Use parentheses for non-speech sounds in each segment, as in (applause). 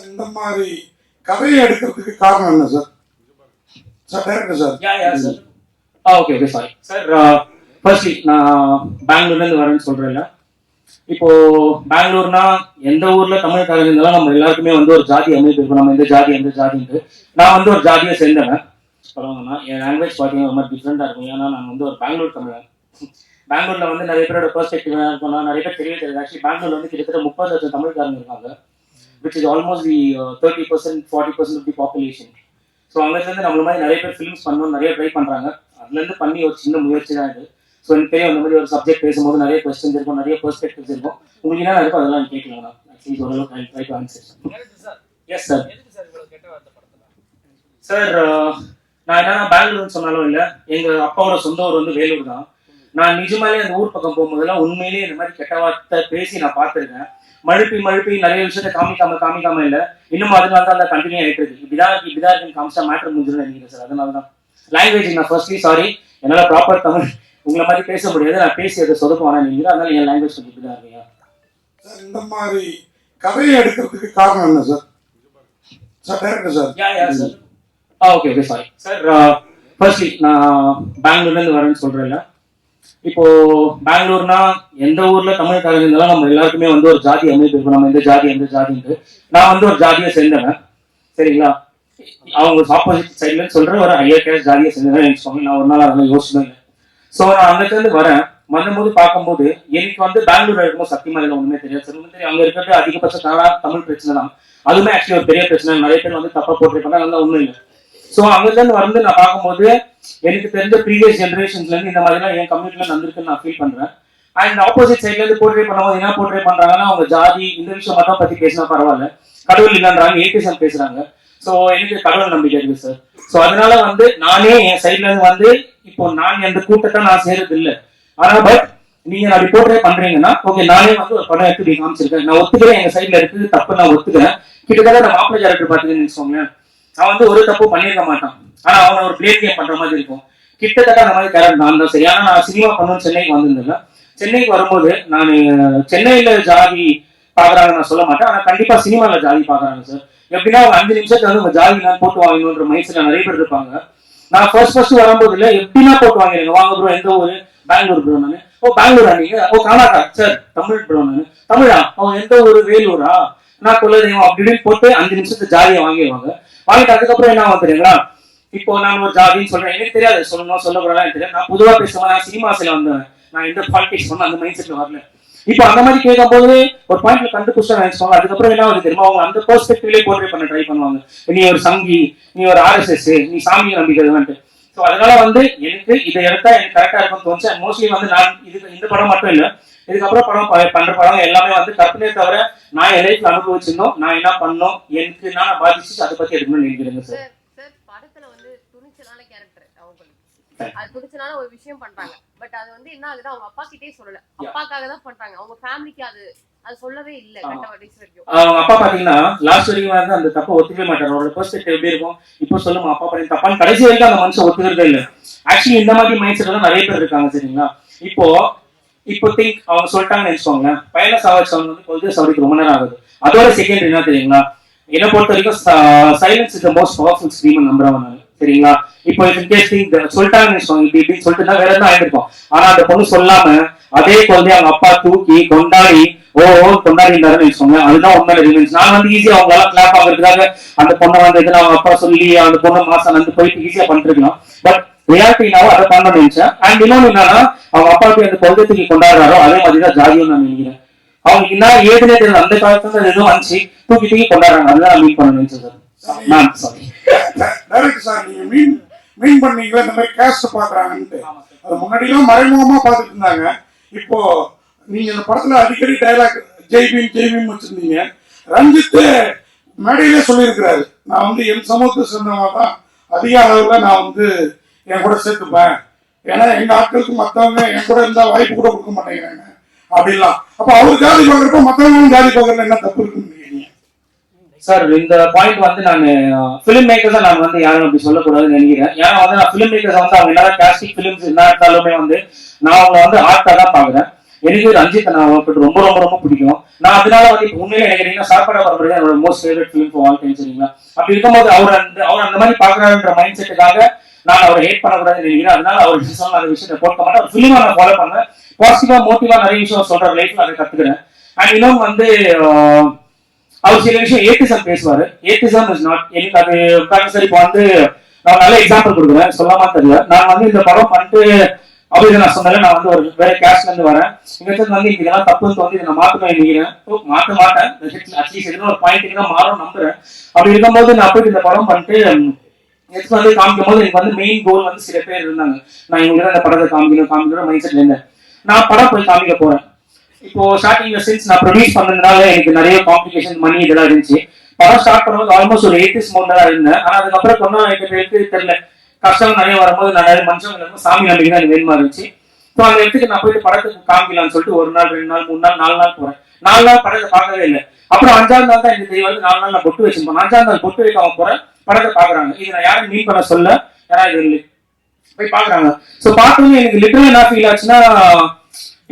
Sir இந்த மாதிரி கதையை எடுக்கிறதுக்கு காரணம் என்ன sir sir director sir sir ஆ okay okay sorry sir firstly நான் பெங்களூர்லேருந்து வரேன்னு சொல்கிறேன்ல இப்போ பெங்களூர்னா எந்த ஊர்ல தமிழ்காரங்க இருந்தாலும் நம்ம எல்லாருக்குமே வந்து ஒரு ஜாதி அமைப்பு இருக்கும். நம்ம எந்த ஜாதி எந்த ஜாதின்ட்டு. நான் வந்து ஒரு ஜாதியை சேர்ந்தவன். பரவாயில்லண்ணா என் லாங்குவேஜ் பார்த்தீங்கன்னா ஒரு மாதிரி டிஃப்ரெண்டாக இருக்கும். ஏன்னா நான் வந்து ஒரு பெங்களூர் தமிழன். பெங்களூர்ல வந்து நிறைய பேரோட பெர்ஸ்பெக்டிவ் இருக்கும் நிறைய பேர் தெரியவே தெரியாது. ஆக்சுவலி பெங்களூர்ல வந்து கிட்டத்தட்ட முப்பது லட்சம் தமிழ்காரங்க இருக்காங்க. Which is almost the thirty percent forty percent of the population so அங்கேருந்து நம்மள மாதிரி நிறைய பேர் ஃபிலிம்ஸ் பண்ணணும் நிறைய ட்ரை பண்ணுறாங்க அதுலேருந்து பண்ணி ஒரு சின்ன முயற்சி தான் இது. ஸோ எனக்கு தெரியும் அந்த மாதிரி ஒரு சப்ஜெக்ட் பேசும்போது நிறைய கொஸ்டின்ஸ் இருக்கும் நிறைய பெர்ஸ்பெக்டிவ்ஸ் இருக்கும். உங்களுக்கு என்ன இருக்கும் அதெல்லாம் கேட்கலாம் ஆக்சுவலி ஓரளவுக்கு try to answer yes sir sir நான் என்னன்னா பெங்களூர்னு சொன்னாலும் இல்லை எங்கள் அப்பாவோட சொந்த ஊர் வந்து வேலூர் தான். நான் நிஜமாலே அந்த ஊர் பக்கம் போகும்போதெல்லாம் உண்மையிலேயே இந்த மாதிரி கெட்ட வார்த்தை பேசி நான் பார்த்துருக்கேன். மழுப்பி மழுப்பி நிறைய விஷயத்த காமிக்காம காமிக்காம இல்லை. இன்னும் அதனால தான் அந்த கண்டினியூ ஆகிட்டு இருக்கு. இப்படிதான் இருக்கு இப்படிதான் இருக்குன்னு காமிச்சா மேட்ரு முடிஞ்சிடும் நினைக்கிறேன் சார் அதனால தான். லாங்குவேஜ் நான் ஃபர்ஸ்ட்லி சாரி என்னால் ப்ராப்பர் தமிழ் உங்களை மாதிரி பேச முடியாது. நான் பேசி அதை சொதப்புவானா நீங்கள் அதனால என் லாங்குவேஜ் கொஞ்சம் இப்படி தான் இருக்கீங்க. சார் இந்த மாதிரி கதையை எடுக்கிறதுக்கு காரணம் என்ன sir sir director sir ya ya sir ஆ okay okay sorry sir firstly நான் பெங்களூர்லேருந்து வரேன்னு சொல்கிறேன்ல இப்போ பெங்களூர்னா எந்த ஊர்ல தமிழ்காரங்க இருந்தாலும் நம்ம எல்லாருக்குமே வந்து ஒரு ஜாதி அமைப்பு இருக்கும். நம்ம எந்த ஜாதி எந்த ஜாதின்ட்டு. நான் வந்து ஒரு ஜாதியை சேர்ந்தவன். சரிங்களா? அவங்க ஆப்போசிட் சைட்ல சொல்ற ஒரு ஹையர் கேஸ்ட் ஜாதியை சேர்ந்தவன் எனக்கு சொன்னேன் நான் ஒரு நாள் அதெல்லாம் யோசிச்சுதான் இல்லை ஸோ நான் அங்கிருந்து வரேன். வரும்போது பார்க்கும்போது எனக்கு வந்து பெங்களூர்ல இருக்கும்போது சத்தியமா இல்லை ஒண்ணுமே தெரியாது. சார் ஒன்றும் தெரியும் அங்க இருக்கிறது அதிகபட்ச தமிழ் பிரச்சனை தான். அதுவுமே ஆக்சுவலி ஒரு பெரிய பிரச்சனை. நிறைய பேர் வந்து தப்பா போட்டிருப்பாங்க அதெல்லாம் ஒண்ணும் இல்லை. ஸோ அங்கிருந்து வந்து நான் பார்க்கும்போது எனக்கு தெரிஞ்ச ப்ரீவியஸ் ஜென்ரேஷன்ஸ்ல இருந்து இந்த மாதிரிலாம் என் கம்யூனிட்டில நடந்திருக்குன்னு நான் ஃபீல் பண்றேன். அண்ட் ஆப்போசிட் சைட்ல இருந்து போர்ட்ரே பண்ணும்போது என்ன போர்ட்ரே பண்றாங்கன்னா அவங்க ஜாதி இந்த விஷயம் மட்டும் பத்தி பேசினா பரவாயில்ல. கடவுள் இல்லைன்றாங்க ஏடிசம் பேசுறாங்க. ஸோ எனக்கு கடவுள் நம்பிக்கை இருக்கு சார் ஸோ அதனால வந்து நானே என் சைட்ல இருந்து வந்து இப்போ நான் எந்த கூட்டத்தை நான் செய்யறது இல்லை ஆனா பட் நீங்க அப்படி ரிப்போர்ட்டே பண்றீங்கன்னா ஓகே நானே வந்து ஒரு படம் எடுத்து இப்படி காமிச்சிருக்கேன். நான் ஒத்துக்கிறேன் எங்க சைட்ல இருக்குது தப்பு நான் ஒத்துக்கிறேன். கிட்டத்தட்ட நான் மாப்பிள்ளை கேரக்டர் பாத்தீங்கன்னு வச்சுக்கோங்களேன். அவன் வந்து ஒரு தப்பு பண்ணியிருக்க மாட்டான். ஆனா அவன் ஒரு பிளேட் கேம் பண்ற மாதிரி இருக்கும். கிட்டத்தட்ட அந்த மாதிரி கரண்ட் நான் தான். சரி ஆனா நான் சினிமா பண்ணணும்னு சென்னைக்கு வந்திருந்தேன் சென்னைக்கு வரும்போது நான் சென்னையில ஜாதி பாக்குறாங்க நான் சொல்ல மாட்டேன். ஆனா கண்டிப்பா சினிமால ஜாதி பாக்குறாங்க சார். எப்படின்னா அவங்க அஞ்சு நிமிஷத்துல வந்து உங்க ஜாதி நான் போட்டு வாங்கணுன்ற செட்ல நிறைய பேர் இருப்பாங்க. நான் ஃபர்ஸ்ட் ஃபர்ஸ்ட் வரும்போது இல்ல எப்படின்னா போட்டு வாங்கிருங்க வாங்க ப்ரோ எந்த ஊரு? பெங்களூர் ப்ரோ நானு. ஓ பெங்களூரா நீங்க? ஓ கர்நாடகா. சார் தமிழ் ப்ரோ நானு. தமிழா? ஓ எந்த ஊரு? வேலூரா? நான் குலதெய்வம் அப்படின்னு போட்டு அஞ்சு நிமிஷத்துக்கு ஜாலியா வாங்கிடுவாங்க. வாங்கிட்டு அதுக்கப்புறம் என்ன ஆகும் தெரியுங்களா? இப்போ நான் ஒரு ஜாதின்னு சொல்றேன். எனக்கு தெரியாது. சொல்லணும் சொல்லக்கூடாது எனக்கு தெரியாது. நான் பொதுவா பேசுவேன் நான் சினிமாஸ்ல வந்தேன் நான் எந்த பாலிடிக்ஸ் பண்ண அந்த மைண்ட் செட்ல வரல. இப்போ அந்த மாதிரி கேட்கும் போது ஒரு பாயிண்ட்ல கண்டுபிடிச்சா நினைச்சுவாங்க அதுக்கப்புறம் என்ன வந்து தெரியுமா? அவங்க அந்த பெர்ஸ்பெக்டிவ்லேயே போர்ட்ரே பண்ண ட்ரை பண்ணுவாங்க. நீ ஒரு சங்கி நீ ஒரு ஆர்எஸ்எஸ் நீ சாமி நம்பிக்கிறதுன்ட்டு. ஸோ அதனால வந்து எனக்கு இதை எடுத்தா எனக்கு கரெக்டா இருக்கும்னு தோணுச்சு. மோஸ்ட்லி வந்து நான் இது இந்த படம் மட்டும் இல்ல. இதுக்கப்புறம் படம் பண்ற படம் எல்லாமே வந்து கற்பனையை தவிர நான் என் லைஃப்ல அனுபவிச்சிருந்தோம். நான் என்ன பண்ணோம்? எனக்கு நான் பாதிச்சு அதை பத்தி எடுக்கணும்னு நினைக்கிறேங்க சார். அது துணிச்சலான ஒரு விஷயம் பண்றாங்க. பட் அது வந்து என்ன ஆகுது அவங்க அப்பா கிட்டே சொல்லல. அப்பாக்காக தான் பண்றாங்க. அவங்க ஃபேமிலிக்கு அது அது சொல்லவே இல்ல அவங்க அப்பா பாத்தீங்கன்னா லாஸ்ட் வரைக்கும் வந்து அந்த தப்பை ஒத்துக்கவே மாட்டார். அவரோட பெர்ஸ்பெக்டிவ் எப்படி இருக்கும்? இப்போ சொல்லுமா அப்பா பண்ணி தப்பான்னு கடைசி வரைக்கும் அந்த மனுஷன் ஒத்துக்கிறதே இல்ல. ஆக்சுவலி இந்த மாதிரி மைண்ட் செட்ல நிறைய பேர் இருக்காங்க சரிங்களா? இப்போ இப்போ திங்க் அவங்க சொல்லிட்டாங்கன்னு பயண பையனை சாவடிச்சவங்க வந்து கொஞ்சம் சவரிக்கு ரொம்ப நேரம் ஆகுது. அதோட செகண்ட் என்ன தெரியுங்களா? என்னை பொறுத்த வரைக்கும் silence is the most powerful stream நம்புறவன் நான் சரிங்களா? இப்போ இன்கேஸ் திங்க் சொல்லிட்டாங்கன்னு இப்படி இப்படின்னு சொல்லிட்டு வேற என்ன ஆயிருக்கும்? ஆனா அந்த பொண்ணு சொல்லாம அதே குழந்தைய அவங்க அப்பா தூக்கி கொண்டாடி ஓ ஓ கொண்டாடினாருன்னு வச்சுக்கோங்க அதுதான் உண்மையில ரிவெஞ்ச் நான் வந்து ஈஸியா அவங்களால கிளாப் ஆகுறதுக்காக அந்த பொண்ணை வந்து அவங்க அப்பா சொல்லி அந்த பொண்ணு மாசம் வந்து போயிட்டு ஈஸியா பண்ணிருக்கலாம் பட் ரியாலிட்டினாவும் அதை பண்ண நினைச்சேன். அண்ட் இன்னொன்னு என்னன்னா அவங்க அப்பாவுக்கு அந்த கொள்கை கொண்டாடுறாரோ அதே மாதிரி தான் ஜாதியும் நான் நினைக்கிறேன். அவங்க என்ன ஏதுனே தெரியல அந்த காலத்துல எதுவும் வந்துச்சு தூக்கி தூக்கி கொண்டாடுறாங்க. அதுதான் நான் மீட் பண்ண நினைச்சேன் சார் மேம் சாரி சார் நீங்க மீன் மீன் பண்ணீங்களா? இந்த மாதிரி கேஸ்ட் பாக்குறாங்கன்ட்டு. அது முன்னாடிலாம் மறைமுகமா பார்த்துட்டு இருந்தாங்க. இப்போ நீங்க இந்த படத்துல அடிக்கடி டைலாக் ஜெய் பீம் ஜெய் பீம் வச்சிருந்தீங்க. ரஞ்சித் மேடையிலே சொல்லியிருக்கிறாரு. நான் வந்து என் சமூகத்தை சேர்ந்தவங்க தான் அதிக அளவுல நான் வந்து என் கூட சேர்த்துப்பேன் ஏன்னா எங்க ஆட்களுக்கு மத்தவங்க என் கூட இருந்தா வாய்ப்பு கூட கொடுக்க மாட்டேங்கிறாங்க. அப்படிலாம் அப்ப அவர் ஜாதி பார்க்கறப்ப மத்தவங்களும் ஜாதி பார்க்கறதுல என்ன தப்பு இருக்குன்னு சார் இந்த பாயிண்ட் வந்து நான் ஃபிலிம் மேக்கர்ஸா நான் வந்து யாரும் அப்படி சொல்லக்கூடாதுன்னு நினைக்கிறேன். ஏன்னா வந்து நான் ஃபிலிம் மேக்கர்ஸ் வந்து அவங்க என்ன பிளாஸ்டிக் ஃபிலிம்ஸ் என்ன எடுத்தாலுமே வந்து நான் அவங்கள வந்து ஆர்ட்டா தான் பார்க்குறேன். எனக்கு ரஞ்சித் நான் அவங்களுக்கு ரொம்ப ரொம்ப ரொம்ப பிடிக்கும். நான் அதனால வந்து இப்போ உண்மையில எனக்கு கேட்டீங்கன்னா சாப்பாடு பரம்பரை என்னோட most favourite film for all time சரிங்களா அப்படி இருக்கும்போது அவர் அந்த அவர் அந்த மாதிரி பார்க்குறாருன்ற மைண்ட் செட்டுக்காக நான் அவரை ஹேட் பண்ணக்கூடாதுன்னு நினைக்கிறேன் அதனால அவர் சொன்ன அந்த விஷயத்தை போட்ட மாட்டேன். அவர் ஃபிலிமா நான் ஃபாலோ பண்ணுவேன் பாசிட்டிவா மோட்டிவா நிறைய விஷயம் சொல்ற லைஃப்ல அதை கத்துக்கிறேன் அண்ட் இன்னும் வந்து அவர் சில விஷயம் ஏத்திசம் பேசுவாரு. ஏத்திசம் இஸ் நாட் எனக்கு அது சார் இப்போ வந்து நான் நல்ல எக்ஸாம்பிள் கொடுக்குறேன். சொல்லாம தெரியல. நான் வந்து இந்த படம் பண்ணிட்டு அப்படி நான் சொன்னேன் நான் வந்து ஒரு வேற கேஷ்ல இருந்து வரேன். இங்க வந்து இதெல்லாம் தப்புன்னு வந்து இதை நான் மாத்தணும் நினைக்கிறேன். மாற்ற மாட்டேன். அட்லீஸ்ட் எதுவும் ஒரு பாயிண்ட் தான் மாறும் நம்புறேன். அப்படி இருக்கும்போது நான் போயிட்டு இந்த படம் பண்ணிட்டு நெக்ஸ்ட் வந்து காமிக்கும் போது எனக்கு வந்து மெயின் கோல் வந்து சில பேர் இருந்தாங்க. நான் இவங்களுக்கு அந்த படத்தை காமிக்கணும் காமிக்கணும் மைண்ட் செட்ல இருந்தேன் நான் படம் போய் காமிக்க போறேன். இப்போ ஸ்டார்டிங்ல சின்ஸ் நான் ப்ரொடியூஸ் பண்ணதுனால எனக்கு நிறைய காம்ப்ளிகேஷன் மணி இதெல்லாம் இருந்துச்சு. படம் ஸ்டார்ட் பண்ணும்போது ஆல்மோஸ்ட் ஒரு எயிட்டிஸ் மோட்ல தான் இருந்தேன். ஆனா அதுக்கப்புறம் சொன்னா எனக்கு எடுத்து தெரியல. கஷ்டம் நிறைய வரும்போது நான் நிறைய மனுஷங்க சாமி நம்பிக்கை தான் எனக்கு வேணுமா இருந்துச்சு. ஸோ அந்த இடத்துக்கு நான் போயிட்டு படத்துக்கு காமிக்கலாம்னு சொல்லிட்டு ஒரு நாள் ரெண்டு நாள் மூணு நாள் நாலு நாள் போறேன். நாலு நாள் படத்தை பார்க்கவே இல்லை. அப்புறம் அஞ்சாம் நாள் தான் எனக்கு வந்து நாலு நாள் நான் பொட்டு வச்சிருப்பேன் அஞ்சாம் நாள் பொட்டு அவன் போகிற படத்தை பாக்குறாங்க இது நான் யாரும் மீட் பண்ண சொல்ல யாராவது இல்லை. போய் பாக்குறாங்க சோ பார்த்தோன்னே எனக்கு லிட்டரல் என்ன ஃபீல் ஆச்சுன்னா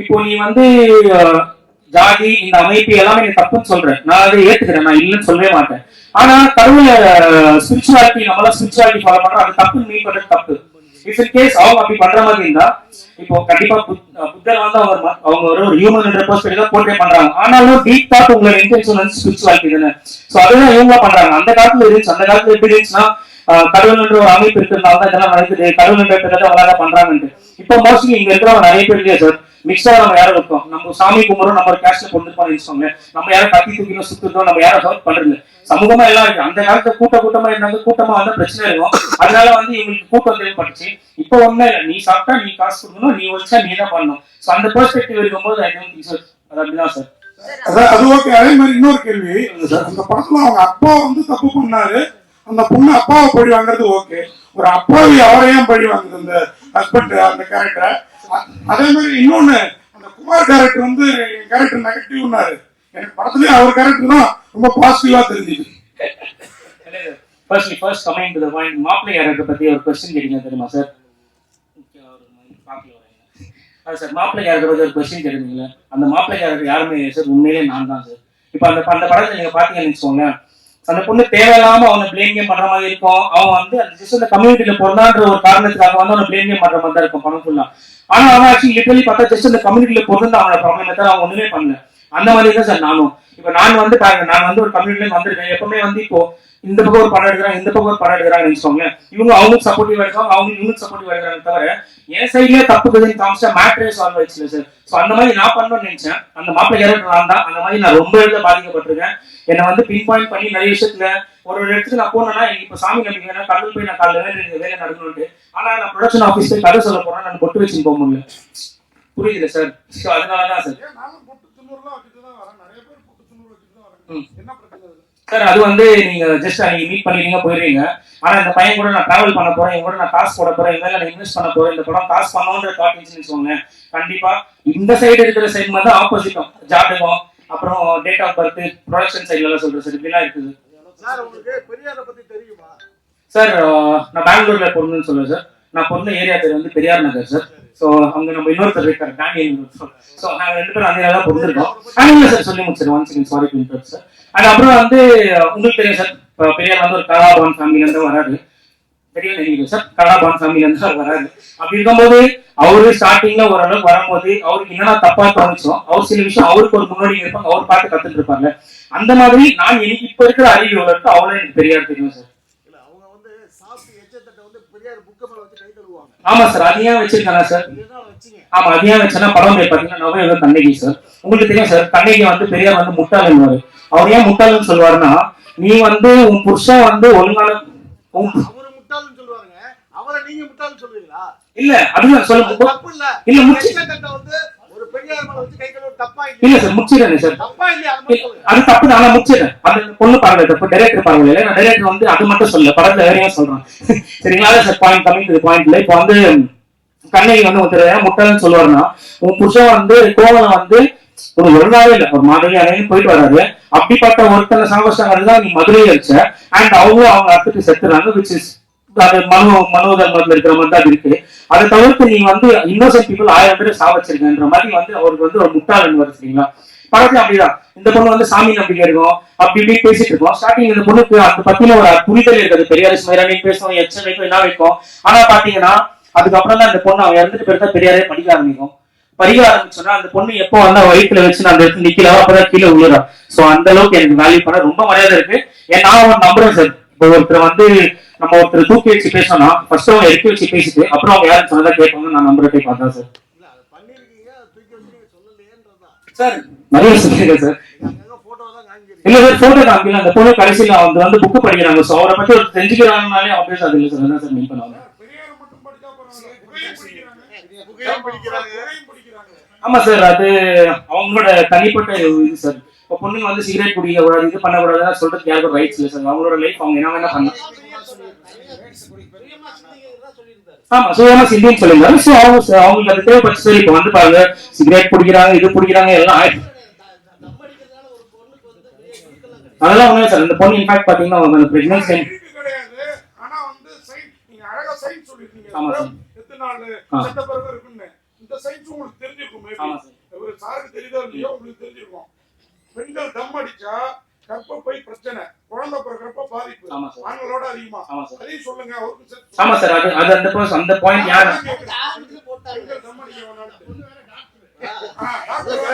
இப்போ நீ வந்து ஜாதி இந்த அமைப்பு எல்லாமே நீ தப்புன்னு சொல்றேன் நான் அதை ஏத்துக்கிறேன். நான் இல்லைன்னு சொல்லவே மாட்டேன். ஆனா கடவுள ஸ்பிரிச்சுவாலிட்டி நம்மளாம் ஸ்பிரிச்சுவாலிட்டி ஃபாலோ பண்றோம் அது தப்புன்னு மீன் பண்றது தப்பு. இஃப் கேஸ் அவங்க அப்படி பண்ற மாதிரி இருந்தா இப்போ கண்டிப்பா புத்- புத்தர் வந்து அவங்க அவங்க ஒரு ஒரு ஹியூமன் என்ற தான் போர்ட்ரே பண்றாங்க. ஆனாலும் டீப் தாட் உங்களோட இன்டென்ஷன் வந்து ஸ்பிரிச்சுவாலிட்டி தானே சோ அதுதான் இவங்க பண்றாங்க. அந்த காலத்துல இருந்துச்சு. அந்த காலத்துல எப்படி இருந்துச்சுன்னா கடவுள் என்ற ஒரு அமைப்பு இருக்கிறதுனால தான் இதெல்லாம் நடக்குது. கடவுள் என்ற பேர்ல அவங்க தான் பண்றாங்கன்ட்டு. இப்போ மோஸ்ட்லி இங்க இருக்கிறவங்க நிறைய பேர் இல்லையா சார் மிக்சா நம்ம யாரும் இருக்கோம் நம்ம சாமி கும்பிடும் நம்ம ஒரு கேஷ்ல கொண்டு வச்சுக்கோங்க நம்ம யாரும் கத்தி தூக்கினோம் சுத்துறோம் நம்ம யாரும் ஹெல்ப் பண்றது? சமூகமா எல்லாம் இருக்கு. அந்த காலத்துல கூட்ட கூட்டமா இருந்தாங்க. கூட்டமா வந்தா பிரச்சனை இருக்கும் அதனால வந்து இவங்களுக்கு கூட்டம் தேவைப்பட்டுச்சு இப்போ ஒண்ணும் இல்லை. நீ சாப்பிட்டா நீ காசு கொடுக்கணும். நீ வச்சா நீ தான் பண்ணணும். சோ அந்த பெர்ஸ்பெக்டிவ் இருக்கும்போது ஐ டோன்ட் திங்க் சார் அது அப்படிதான் சார் அது ஓகே அதே மாதிரி இன்னொரு கேள்வி. அந்த படத்துல அவங்க அப்பா வந்து தப்பு பண்ணாரு. அந்த பொண்ணு அப்பாவை பழி வாங்குறது ஓகே ஒரு அப்பாவி அவரையும் பழி வாங்குது அந்த ஹஸ்பண்ட் அந்த கேரக்டரை அதே மாதிரி இன்னொன்னு அந்த குமார் கேரக்டர் வந்து கேரக்டர் நெகட்டிவ்னாரு எனக்கு படத்துலயே அவர் கேரக்டர் தான் ரொம்ப பாசிட்டிவா தெரிஞ்சுது. Firstly first coming to the point மாப்பிள்ளை கேரக்டர் பத்தி ஒரு கொஸ்டின் கேட்டீங்க தெரியுமா சார் அது சார் மாப்பிள்ளை கேரக்டர் பத்தி ஒரு கொஸ்டின் கேட்டீங்கல்ல அந்த மாப்பிள்ளை கேரக்டர் யாருமே சார் உண்மையிலே நான் தான் சார் இப்போ அந்த அந்த படத்தை நீங்க பாத்தீங்கன்னு வச்சுக்கோங்க அந்த பொண்ணு தேவையில்லாம அவனை பிளேம் கேம் பண்ற மாதிரி இருக்கும். அவன் வந்து அந்த ஜஸ்ட் அந்த கம்யூனிட்டியில பிறந்தான்ற ஒரு காரணத்துக்காக வந்து அவனை பிளேம் கேம் பண்ற மாதிரி தான் இருக்கும் படம் ஃபுல்லா ஆனா அவன் ஆக்சுவலி லிட்டரலி பார்த்தா ஜஸ்ட் அந்த கம்யூனிட்டியில பிறந்து அவனோட ப்ராப்ளம் தான் அவன் ஒண்ணுமே பண்ணல. அந்த மாதிரி தான் சார் நானும். இப்போ நான் வந்து பாருங்க நான் வந்து ஒரு கம்யூனிட்டில வந்திருக்கேன். எப்பவுமே வந்து இப்போ இந்த பக்கம் ஒரு படம் எடுக்கிறாங்க இந்த பக்கம் ஒரு படம் எடுக்கிறாங்கன்னு வச்சுக்கோங்க இவங்க அவங்களுக்கு சப்போர்ட்டிவ் இருக்காங்க அவங்க இவங்களுக்கு சப்போர்ட்டிவ் இருக்கிறாங்க தவிர என் சைட்லயே தப்பு இருக்குதுன்னு காமிச்சா மேட்ரே சால்வ் ஆயிடுச்சு சார் ஸோ அந்த மாதிரி நான் பண்ணணும்னு நினைச்சேன். அந்த மாப்பிள்ளை கேரக்டர் நான் தான். அந்த மாதிரி நான் ரொம்ப இடத்துல பாதிக்கப்பட்டிருக்கேன். என்னை வந்து பின் பாயிண்ட் பண்ணி நிறைய விஷயத்துல ஒரு ஒரு இடத்துக்கு நான் போனேன்னா எனக்கு இப்போ சாமி நம்பிக்கை வேணா கடல் போய் நான் காலையில் வேலை எனக்கு வேலை நடக்கணும்ட்டு ஆனா நான் ப்ரொடக்ஷன் ஆஃபீஸ் போய் கதை சொல்ல போறேன். நான் பொட்டு வச்சுன்னு போக முடியல. புரியுதுல சார் ஸோ அதனால தான் சார்? சார் அது? வந்து நீங்க ஜஸ்ட் அன்னைக்கு மீட் பண்ணிடுங்க போயிடுறீங்க. ஆனா இந்த பையன் கூட நான் டிராவல் பண்ண போறேன். இவங்க கூட நான் காசு போட போறேன். இவங்க நான் இன்வெஸ்ட் பண்ண போறேன். இந்த படம் காசு பண்ணணுன்ற தாட் வச்சுக்கோங்க கண்டிப்பா இந்த சைடு இருக்கிற சைடு மாதிரி ஆப்போசிட்டும் ஜாதகம் அப்புறம் டேட் ஆஃப் பர்த் ப்ரொடக்ஷன் சைட்ல எல்லாம் சொல்றேன் சார் இப்படிலாம் இருக்குது. சார் உங்களுக்கு பெரியாரை பத்தி தெரியுமா? சார் நான் பெங்களூர்ல பிறந்தேன்னு சொல்லுவேன் சார். நான் பிறந்த ஏரியா பேர் வந்து பெரியார் நகர் சார். ஸோ அங்க நம்ம இன்னொருத்தர் இருக்கார் டேனியல் ஸோ நாங்க ரெண்டு பேரும் அந்த ஏரியா தான் பொருந்திருக்கோம் ஆனா சார் சொல்லி முடிச்சிருக்கேன் one second sorry to sir and அப்புறம் வந்து உங்களுக்கு தெரியும் சார் பெரியார் வந்து ஒரு கலாபான் ஃபேமிலில இருந்து வராரு. தெரியும் நினைக்கிறேன் சார் கலாபான் ஃபேமிலில இருந்து வராது வராரு. அப்படி இருக்கும்போது அவரு ஸ்டார்டிங்ல ஓரளவுக்கு வரும்போது அவருக்கு என்னென்ன தப்பா தோணுச்சோ அவர் சில விஷயம் அவருக்கு ஒரு முன்னாடி இருப்பாங்க அவர் பார்த்து கத்துட்டு இருப்பாங்க அந்த மாதிரி நான் எனக்கு இப்ப இருக்கிற அறிவு எவ்வளவு அவ்வளவு எனக்கு பெரியார் தெரியும் சார் இல்ல அவங்க வந்து சாப்பிட்டு எச்சத்தட்டை வந்து பெரியார் புக்க மேல வச்சு கை கழுவுவாங்க ஆமா சார் அது ஏன் வச்சிருக்கானா சார்? ஆமா அது ஏன் வச்சேன்னா படம் பாத்தீங்கன்னா நவயோக கண்ணகி சார். உங்களுக்கு தெரியும் சார் கண்ணகி வந்து பெரியார் வந்து முட்டாள்னுவாரு அவர் ஏன் முட்டாள்னு சொல்லுவாருன்னா நீ வந்து உன் புருஷன் வந்து ஒழுங்கான அவரு முட்டாள்னு சொல்லுவாங்க அவரை நீங்க இல்ல அதுதான் அது சொல்ல தப்பு இல்ல. இல்ல, ஒரு இல்ல சார் முடிச்சிடுறேன் சார். அது தப்பு ஆனா முடிச்சிடுறேன் அது பொண்ணு பாருங்க தப்பு டைரக்டர் பாருங்க. இல்ல நான் டைரக்டர் வந்து அது மட்டும் சொல்ல படத்துல வேறையும் சொல்றேன் சரிங்களா? சார் பாயிண்ட் டு பாயிண்ட்ல இப்போ வந்து கண்ணகி வந்து ஒருத்தர் ஏன் முட்டாள்னு சொல்லுவாருன்னா உன் புருஷன் வந்து கோவலம் வந்து ஒரு ஒழுங்காவே இல்லை. ஒரு மாதிரி அணையும் போயிட்டு வராரு. அப்படிப்பட்ட ஒருத்தனை சாகசாங்கிறது தான் நீ மதுரையை வச்ச. அண்ட் அவங்க அவங்க அத்துட்டு செத்துறாங்க விச் இஸ் அது மனு மனோதர்மத்துல இருக்கிற மாதிரி தான் இருக்கு. அதை தவிர்த்து நீ வந்து இன்னோசென்ட் பீப்புள் ஆயிரம் பேர் சாவச்சிருக்கன்ற மாதிரி வந்து அவருக்கு வந்து ஒரு முட்டாளன் வருது சரிங்களா? படத்துல அப்படிதான். இந்த பொண்ணு வந்து சாமி நம்பிக்கை இருக்கும். அப்படி இப்படி பேசிட்டு இருக்கோம். ஸ்டார்டிங் இந்த பொண்ணுக்கு அந்த பத்தின ஒரு புரிதல் இருக்காது. பெரியார் ஸ்மைரானி பேசுவோம் எச்ச வைக்கும் என்ன வைக்கும். ஆனா பாத்தீங்கன்னா அதுக்கப்புறம் தான் இந்த பொண்ணு அவன் இறந்துட்டு பிறகு பெரியாரே படிக்க ஆரம்பிக்கும். படிக்க ஆரம்பிச்சோன்னா அந்த பொண்ணு எப்போ வந்து அவன் வயிற்றுல வச்சு நான் அந்த இடத்துல நிக்கல அப்பதான் கீழே விழுறான் சோ அந்த அளவுக்கு எனக்கு வேல்யூ பண்ண ரொம்ப மரியாதை இருக்கு. ஏன் நான் அவன் நம்புறேன் சார் இப்போ ஒருத்தர் வந்து நம்ம ஒருத்தர் தூக்கி வச்சு பேசணும்னா ஃபர்ஸ்ட் அவங்க எடுத்து வச்சு பேசிட்டு அப்புறம் அவங்க யாரும் சொன்னதா கேட்பாங்க நான் நம்பரை போய் பார்த்தேன் சார். சார் நிறைய சொல்லிருக்கேன் சார். இல்ல சார் போட்டோ காமிக்கல. அந்த பொண்ணு கடைசியில் அவங்க வந்து புக் படிக்கிறாங்க. சோ அவரை பத்தி ஒரு தெரிஞ்சுக்கிறாங்கனாலே அவங்க பேசாது இல்ல சார். அதான் சார் மீன் பண்ணுவாங்க ஆமா சார் அது அவங்களோட தனிப்பட்ட இது சார். இப்போ பொண்ணுங்க வந்து சிகரெட் குடிக்க கூடாது இது பண்ணக்கூடாதுன்னு சொல்றதுக்கு யாருக்கும் ரைட்ஸ் இல்லை சார். அவங்களோட லைஃப் அவங்க என்ன வேணா பண்ணலாம். ஆமா சுயமா சிந்தின்னு சொல்லியிருந்தாரு. ஸோ அவங்க அவங்களுக்கு அது தேவைப்பட்டு சரி. இப்போ வந்து பாருங்க சிகரெட் குடிக்கிறாங்க இது குடிக்கிறாங்க எல்லாம் அதெல்லாம் ஒண்ணும் சார். இந்த பொண்ணு இன்ஃபேக்ட் பாத்தீங்கன்னா அவங்க பிரெக்னன்சி ஆமா சார். இந்த சயின்ஸ் உங்களுக்கு தெரிஞ்சிருக்கும் சார். ஒரு சாருக்கு தெரியுதோ இல்லையோ உங்களுக்கு தெரிஞ்சிருக்கும். பெண்கள் தம் அடிச்சா கர்ப்பப்பை பிரச்சனை. குழந்தை பிறக்கிறப்ப பாதிப்பு. ஆண்களோட அதிகமா. அதையும் சொல்லுங்க அவருக்கு சரி- ஆமா சார் அது அது அந்த பர்ஸ் அந்த பாயிண்ட் யார்.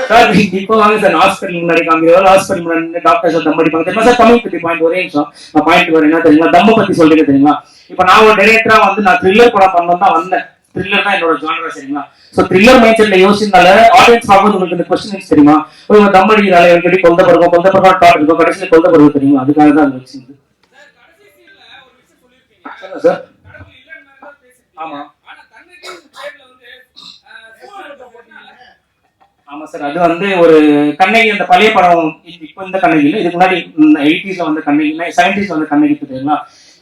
சார் இப்போ வாங்க சார் ஹாஸ்பிட்டல் முன்னாடி காமிக்கிறோம் ஹாஸ்பிட்டல் முன்னாடி டாக்டர் சார் தம் அடிப்பாங்க. தெரியுமா சார் தமிழ் பத்தி பாயிண்ட் ஒரே நிமிஷம். நான் பாயிண்ட் வரேன். என்ன தெரியுமா? தம்ம பத்தி சொல்றீங்க தெரியுமா? இப்போ நான் ஒரு டைரக்டரா வந்து நான் த்ரில்லர் படம் பண்ணணும் தான் வந்தேன். த்ரில்லர் தான் என்னோட ஜானரா சரிங்களா? ஸோ த்ரில்லர் மைண்ட் செட்ல யோசிச்சனால ஆடியன்ஸ் பார்க்கும்போது உங்களுக்கு இந்த கொஸ்டின் தெரியுமா? ஓ தம் அடிக்கிறாள் இவன் கட்டி கொந்த பருவம்? கொந்த பருவம் டாட் இருக்கும். கடைசியில் கொந்த பருவம் தெரியுமா? அதுக்காக தான் அந்த வச்சு சார் ஆமா. ஆமா சார் அது வந்து ஒரு கண்ணகி அந்த பழைய படம் இப்போ இந்த கண்ணகி இல்ல. இதுக்கு முன்னாடி எயிட்டிஸ்ல வந்த கண்ணகி செவன்டிஸ்ல வந்த கண்ணகி தெரியுங்களா?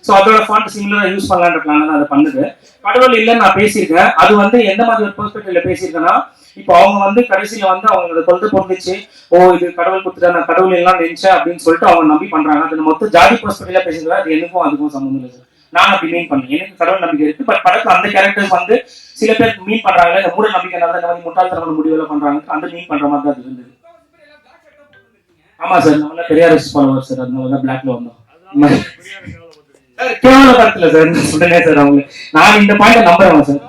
ஸோ அதோட ஃபாண்ட் சிமிலராக யூஸ் பண்ணலான்ற பிளான் தான் அதை பண்ணுது. கடவுள் இல்லைன்னு நான் பேசியிருக்கேன். அது வந்து எந்த மாதிரி ஒரு பெர்ஸ்பெக்டிவ்ல பேசியிருக்கேன்னா இப்போ அவங்க வந்து கடைசியில் வந்து அவங்களோட கொண்டு பொருந்துச்சு ஓ இது கடவுள் கொடுத்துட்டா நான் கடவுள் எல்லாம் நினைச்சேன் அப்படின்னு சொல்லிட்டு அவங்க நம்பி பண்றாங்க. அது மொத்தம் ஜாதி பெர்ஸ்பெக்டிவ்ல பேசுறது அது எனக்கும் அதுக்கும் சம்மந்தம் இல்லை சார் நான் அப்படி மீன் பண்ணேன் எனக்கு கடவுள் நம்பிக்கை இருக்கு. பட் படத்துல அந்த கேரக்டர்ஸ் வந்து சில பேர் மீன் பண்றாங்க. இந்த மூட நம்பிக்கைனால இந்த மாதிரி முட்டாள்தனமான முடிவுல பண்றாங்க. அந்த மீன் பண்ற மாதிரி தான் அது இருந்தது. ஆமா சார் நம்மள பெரியார் ஃபாலோவர் சார் அதனால தான் பிளாக்ல வந்தோம். சார் கேவலப்படுத்தல சார் நான் சொல்றேன் சார் அவங்க? நான் இந்த பாயிண்ட் நம்புறேன் சார்.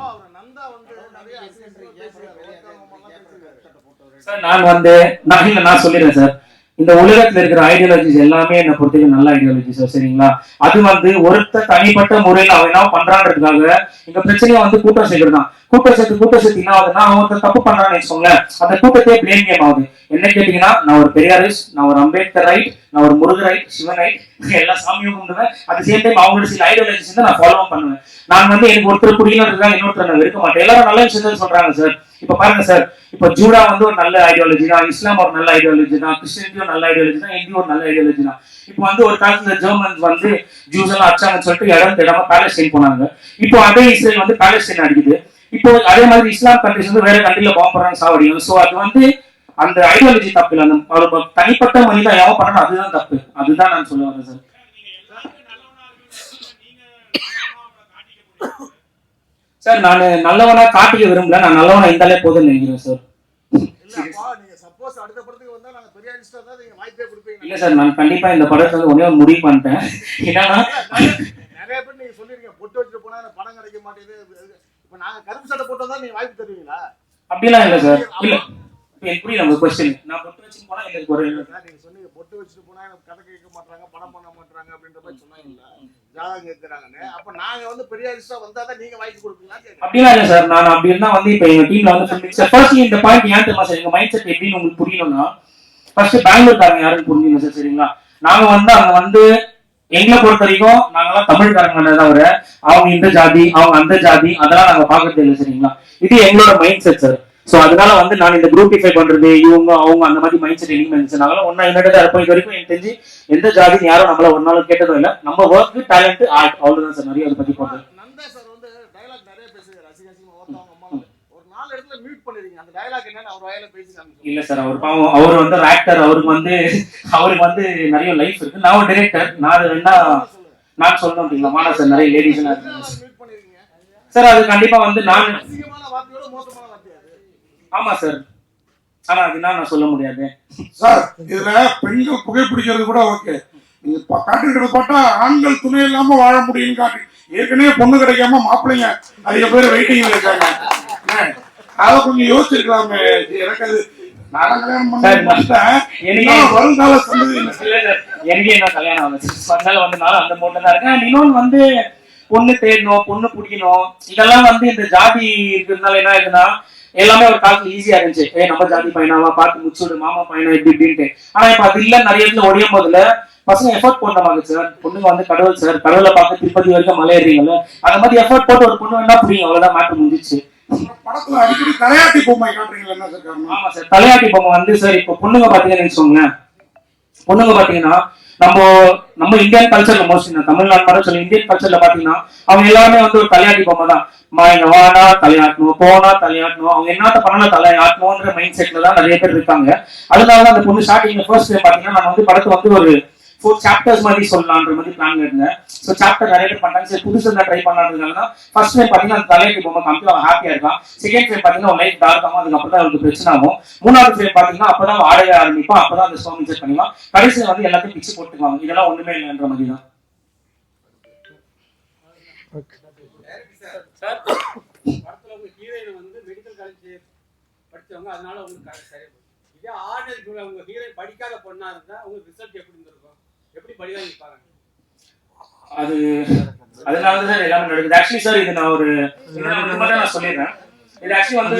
சார் நான் வந்து நான் இல்ல நான் சொல்லிடுறேன் சார். இந்த உலகத்துல இருக்கிற ஐடியாலஜிஸ் எல்லாமே என்ன பொறுத்தவரைக்கும் நல்ல ஐடியாலஜி சார் சரிங்களா? அது வந்து ஒருத்த தனிப்பட்ட முறையில் அவன் என்ன பண்றான்றதுக்காக எங்க பிரச்சனையை வந்து கூட்டம் சேர்க்கிறது தான் கூட்டம் சேர்த்து கூட்டம் சேர்த்து என்ன ஆகுதுன்னா அவன் தப்பு பண்றான்னு வச்சுக்கோங்களேன். அந்த கூட்டத்தையே பிளேம் கேம் ஆகுது. என்ன கேட்டீங்கன்னா நான் ஒரு பெரியாரிஸ் நான் ஒரு அம்பேத்கர் ரைட் நான் ஒரு முருகர் ரைட் சிவன் ரைட் எல்லா சாமியும் கும்பிடுவேன். அட் சேம் டைம் அவங்களோட சில ஐடியாலஜிஸ் தான் நான் ஃபாலோ பண்ணுவேன். நான் வந்து எனக்கு ஒருத்தர் பிடிக்கலன்றதுக்காக இன்னொருத்தர் நான் இருக்க மாட்டேன். எல்லாரும் நல்ல விஷயத்த சொல்றாங்க சார் இப்ப பாருங்க சார் இப்ப ஜூடா வந்து ஒரு நல்ல ஐடியாலஜி தான் இஸ்லாம் ஒரு நல்ல ஐடியாலஜி தான் கிறிஸ்டியனிட்டி ஒரு நல்ல ஐடியாலஜி தான் இந்தியும் ஒரு நல்ல ஐடியாலஜி தான். இப்போ வந்து ஒரு காலத்துல ஜெர்மன்ஸ் வந்து ஜூஸ் எல்லாம் அச்சாங்கன்னு சொல்லிட்டு இடம் தேடாம பாலஸ்டைன் போனாங்க. இப்போ அதே இஸ்ரேல் வந்து பாலஸ்டைன் அடிக்குது. இப்போ அதே மாதிரி இஸ்லாம் கண்ட்ரிஸ் வந்து வேற கண்ட்ரில பாம்பு போடுறாங்க சாவடியும் சோ அது வந்து அந்த ஐடியாலஜி தப்பு இல்லை. அந்த தனிப்பட்ட மனிதன் எவன் பண்ணணும் அதுதான் தப்பு. அதுதான் நான் சொல்ல வரேன் சார். சார் நான் நல்லவனா காட்டிக்க விரும்பல. நான் நல்லவனா இருந்தாலே போதும்னு நினைக்கிறேன் சார். இல்ல சார் நான் கண்டிப்பா இந்த படத்தை வந்து ஒரு முடிவு பண்ணிட்டேன். என்னன்னா நிறைய பேர் நீங்க சொல்லிருக்கீங்க பொட்டு வச்சுட்டு போனா படம் கிடைக்க மாட்டேங்குது. இப்ப நாங்க கருப்பு சட்டை போட்டா தான் நீங்க வாய்ப்பு தருவீங்களா? அப்படிலாம் இல்ல சார். இல்ல. புரியல உங்க கொஸ்டின் நான் பொட்டு வச்சு போனா எனக்கு ஒரு நீங்க சொன்னீங்க பொட்டு வச்சுட்டு போனா எனக்கு கதை கேட்க மாட்டாங்க படம் பண்ண மாட்டாங்க அப்படின்ற மாதிரி சொன்னாங்கல்ல. ஜாதகம் கேட்கறாங்கன்னு அப்ப நாங்க வந்து பெரியாரிஸ்டா வந்தா தான் நீங்க வாய்ப்பு கொடுப்பீங்களா அப்படிலாம் இல்ல சார். நான் அப்படி இருந்தா வந்து இப்ப எங்க டீம்ல வந்து. சார் ஃபர்ஸ்ட் இந்த பாயிண்ட் ஏன் தெரியுமா சார்? எங்க மைண்ட் செட் எப்படின்னு உங்களுக்கு புரியணும்னா ஃபர்ஸ்ட் பெங்களூர்காரங்க யாருன்னு புரிஞ்சுங்க சார் சரிங்களா? நாங்க வந்து அங்க வந்து எங்களை பொறுத்த வரைக்கும் நாங்கெல்லாம் தமிழ்காரங்க தவிர அவங்க இந்த ஜாதி அவங்க அந்த ஜாதி அதெல்லாம் நாங்க பாக்குறது இல்லை சரிங்களா? இது எங்களோட மைண்ட் செட் சார் சோ அதனால வந்து நான் இந்த குரூப்பிஃபை பண்றது இவங்க அவங்க அந்த மாதிரி மைண்ட் செட் எலிமெண்ட் சார் நாங்களாம் ஒன்னா யுனைடடா இருப்போம் இது வரைக்கும் எனக்கு தெரிஞ்சு எந்த ஜாதி யாரும் நம்மள ஒரு நாள் கேட்டதும் இல்லை. நம்ம ஒர்க் டேலண்ட் ஆர்ட் அவ்வளவுதான் சார் நிறைய அதை பத்தி போடுறது நந்தா சார். வந்து டயலாக் நிறைய பேசுறாரு ரசிகசியமா ஒருத்தவங்க அம்மா ஒரு நாலு இடத்துல மியூட் பண்ணிருக்கீங்க அந்த டயலாக் என்னன்னு அவர் வாயில பேசி காமிச்சு இல்ல சார் அவர் பாவம் அவர் வந்து ஒரு ஆக்டர் அவருக்கு வந்து அவருக்கு வந்து நிறைய லைஃப் இருக்கு. நான் ஒரு டிரெக்டர் நான் வேணா நான் சொல்லணும் அப்படிங்களா? மானா சார் நிறைய லேடிஸ் சார் அது கண்டிப்பா வந்து நான் அசிங்கமான வார்த்தையோட மோசமான வார்த்தை அது ஆமா சார். ஆனா அது என்ன நான் சொல்ல முடியாது. சார் இதுல பெண்கள் புகைப்பிடிக்கிறது கூட ஓகே. காட்டுகிறது பார்த்தா ஆண்கள் துணை இல்லாம வாழ முடியும்னு காட்டு ஏற்கனவே பொண்ணு கிடைக்காம மாப்பிள்ளைங்க அதிக பேர் வெயிட்டிங்ல இருக்காங்க? அதை கொஞ்சம் யோசிச்சிருக்கலாமே. எனக்கு அது எனக்கு- என்ன கல்யாணம் அதனால வந்து நானும் அந்த தான் இருக்கேன் இன்னொன்னு வந்து பொண்ணு தேடணும் பொண்ணு பிடிக்கணும். இதெல்லாம் வந்து இந்த ஜாதி இருக்கிறதுனால என்ன ஆகுதுன்னா எல்லாமே ஒரு காலத்துல ஈஸியா இருந்துச்சு. ஏ நம்ம ஜாதி பையனாவா பார்த்து முடிச்சுடு மாமா பையனா? இப்படி இப்படின்ட்டு. ஆனா இப்ப அது இல்ல நிறைய இடத்துல ஒழியும் போதுல பசங்க எஃபர்ட் போடுறாங்க சார். பொண்ணுங்க வந்து கடவுள் சார். கடவுளை பார்க்க திருப்பதி வரைக்கும் மலை ஏறீங்கல்ல அந்த மாதிரி எஃபர்ட் போட்டு ஒரு பொண்ணு வேணா புரியும். அவ்வளவுதான் மாற்றம் முடிஞ்சிச்சு. படத்துல அடிக்கடி தலையாட்டி பொம்மை காட்டுறீங்களா என்ன சார் காரணம்? ஆமா சார். தலையாட்டி பொம்மை வந்து சார் இப்போ பொண்ணுங்க பாத்தீங்கன்னு வச்சுக்கோங்களேன். பொண்ணுங்க பாத்தீங்கன்னா நம்ம நம்ம இந்தியன் கல்ச்சர்ல மோஸ்ட்லி நான் தமிழ்நாடு மாதிரி சொல்லி இந்தியன் கல்ச்சர்ல பாத்தீங்கன்னா அவங்க எல்லாருமே வந்து ஒரு தலையாட்டி பொம்மை தான் இங்க வானா தலையாட்டணும் போனா தலையாட்டணும். அவங்க என்னத்த பண்ணலாம் தலையாட்டணும்ன்ற மைண்ட் செட்ல தான் நிறைய பேர் இருக்காங்க. அதனாலதான் அந்த பொண்ணு ஸ்டார்டிங் ஃபர்ஸ்ட் டைம் பாத்தீங்கன்னா நான் வந்து படத்தை வந்து ஒரு ஃபோர் சாப்டர்ஸ் மாதிரி சொல்லலான்ற மாதிரி பிளான் இருந்தேன் ஸோ சாப்டர் நிறைய பேர் பண்ணாங்க சரி புதுசு தான் ட்ரை பண்ணாததுனால தான் ஃபர்ஸ்ட் டைம் பார்த்தீங்கன்னா அந்த தலையாட்டி பொம்மை காமிச்சு அவன் ஹாப்பியா இருக்கான் செகண்ட் டைம் பார்த்தீங்கன்னா லைஃப் டார்க் ஆகும் அதுக்கப்புறம் தான் அவருக்கு பிரச்சனை ஆகும் மூணாவது டைம் பார்த்தீங்கன்னா அப்பதான் அவன் ஆடைய ஆரம்பிப்பான் அப்பதான் அந்த ஸ்டோம் இன்செக்ட் பண்ணிக்கலாம் கடைசியில் வந்து எல்லாத்தையும் பிச்சு போட்டுக்குவாங்க இதெல்லாம் ஒண்ணுமே இல்லைன்ற மாதிரி தான் படத்துல உங்க ஹீரோயின் வந்து மெடிக்கல் காலேஜ் படிச்சவங்க அதனால உங்களுக்கு கரெக்ட் சரியா போச்சு. இதே ஆர்டினரி உங்க ஹீரோயின் படிக்காத பொண்ணா இருந்தா உங்களுக்கு ரிசல்ட் எப்படி இருந்திருக்கும் அது அதனால தான் சார் எல்லாமே நடக்குது. ஆக்சுவலி சார் இது நான் ஒரு நான் சொல்லிடுறேன். இது ஆக்சுவலி வந்து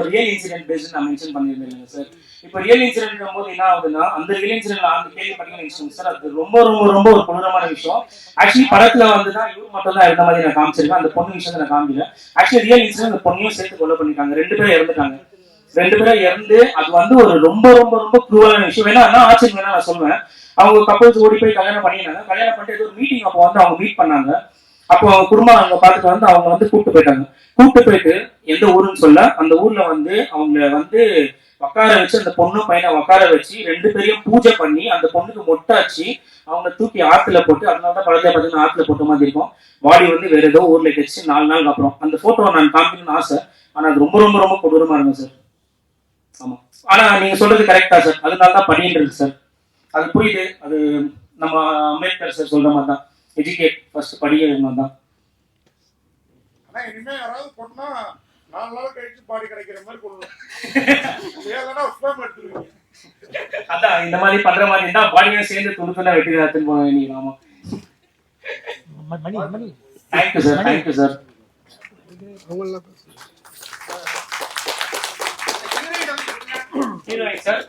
ஒரு ரியல் இன்சிடென்ட் பேஸ்ட் நான் மென்ஷன் பண்ணியிருந்தேன் சார் இப்போ ரியல் இன்சிடென்ட் போது என்ன ஆகுதுன்னா அந்த ரியல் இன்சிடென்ட் அந்த கேள்வி பார்த்தீங்கன்னா சார் அது ரொம்ப ரொம்ப ரொம்ப ஒரு கொடூரமான விஷயம். ஆக்சுவலி படத்துல வந்து தான் இவர் மட்டும் தான் இருந்த மாதிரி நான் காமிச்சிருக்கேன். அந்த பொண்ணு விஷயத்தை நான் காமிக்கல. ஆக்சுவலி ரியல் இன்சிடென்ட் அந்த பொண்ணையும் சேர்த்து கொலை பண்ணிருக்காங்க ரெண்டு பேரும் இறந்துட்டாங்க. ரெண்டு பேரும் இறந்து அது வந்து ஒரு ரொம்ப ரொம்ப ரொம்ப குரூவலான விஷயம். வேணா என்ன ஆச்சரியம் வேணா நான் சொல்லுவேன் அவங்க கப்பல்ஸ் ஓடி போய் கல்யாணம் பண்ணிருந்தாங்க கல்யாணம் பண்ணிட்டு ஒரு மீட்டிங் அப்போ வந்து அவங்க மீட் பண்ணாங்க. அப்போ அவங்க குடும்பம் அவங்க பார்த்துட்டு வந்து அவங்க வந்து கூப்பிட்டு போயிட்டாங்க. கூப்பிட்டு போயிட்டு எந்த ஊருன்னு சொல்ல அந்த ஊர்ல வந்து அவங்க வந்து உட்கார வச்சு அந்த பொண்ணு பையனை உட்கார வச்சு ரெண்டு பேரையும் பூஜை பண்ணி அந்த பொண்ணுக்கு மொட்டாச்சு அவங்க தூக்கி ஆத்துல போட்டு அதனாலதான் தான் படத்தை பார்த்தீங்கன்னா ஆத்துல போட்ட மாதிரி இருக்கும். பாடி வந்து வேற ஏதோ ஊர்ல கழிச்சு நாலு நாளுக்கு அப்புறம். அந்த போட்டோ நான் காமிக்கணும்னு ஆசை ஆனா அது ரொம்ப ரொம்ப ரொம்ப கொடூரமா இருக்கும் சார் ஆமா. ஆனா நீங்க சொல்றது கரெக்டா சார் அதனால தான் பண்ணின்றது சார் அது புரியுது. அது நம்ம அம்பேத்கர் சார் சொல்ற மாதிரி தான். எஜுகேட் ஃபர்ஸ்ட் படிக்கிற மாதிரி தான். ஆனா இனிமே யாராவது பொண்ணா நாலு நாள் கழிச்சு பாடி கிடைக்கிற மாதிரி ஏன்னா (laughs) எடுத்துருவீங்க. அதான் இந்த மாதிரி பண்ற மாதிரி இருந்தா பாடியும் சேர்ந்து துணுக்குனா வெட்டி தான் போக வேண்டியதாமா மணி மணி. Thank you sir thank you sir heroine sir